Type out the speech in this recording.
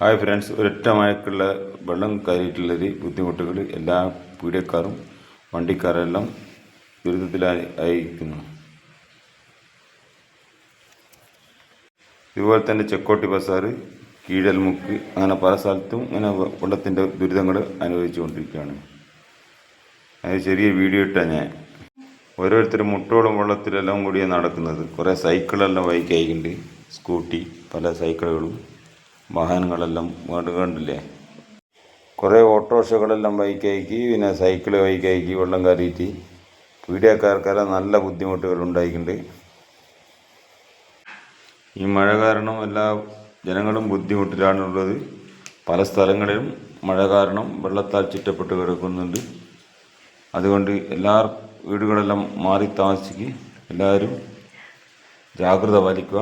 Hi friends ഒരൊറ്റ മഴക്കുള്ള വെള്ളം കയറിയിട്ടുള്ളൊരു ബുദ്ധിമുട്ടുകൾ എല്ലാ പീഡിയക്കാരും വണ്ടിക്കാരെല്ലാം ദുരിതത്തിലായി അയക്കുന്നു ഇതുപോലെ തന്നെ ചെക്കോട്ടി ബസാറ് കീഴൽമുക്ക് അങ്ങനെ പല സ്ഥലത്തും ഇങ്ങനെ വെള്ളത്തിന്റെ ദുരിതങ്ങൾ അനുഭവിച്ചുകൊണ്ടിരിക്കുകയാണ്. അത് ചെറിയ വീഡിയോ ഇട്ടാണ് ഞാൻ. ഓരോരുത്തരും മുട്ടോളം വെള്ളത്തിലെല്ലാം കൂടിയാണ് നടക്കുന്നത്. കുറേ സൈക്കിളെല്ലാം ബൈക്കായിട്ടുണ്ട് സ്കൂട്ടി പല സൈക്കിളുകളും. വാഹനങ്ങളെല്ലാം കണ്ടില്ലേ? കുറേ ഓട്ടോറിക്ഷകളെല്ലാം ബൈക്കാക്കി പിന്നെ സൈക്കിൾ ബൈക്കാക്കി വെള്ളം കയറിയിട്ട് പീഡിയക്കാർക്കെല്ലാം നല്ല ബുദ്ധിമുട്ടുകൾ ഉണ്ടായിട്ടുണ്ട് ഈ മഴ കാരണം എല്ലാ ജനങ്ങളും ബുദ്ധിമുട്ടിലാണുള്ളത്. പല സ്ഥലങ്ങളിലും മഴ കാരണം വെള്ളത്താൽ ചുറ്റപ്പെട്ട് കിടക്കുന്നുണ്ട്. അതുകൊണ്ട് എല്ലാ വീടുകളെല്ലാം മാറി താമസിക്കുക എല്ലാവരും ജാഗ്രത പാലിക്കുക.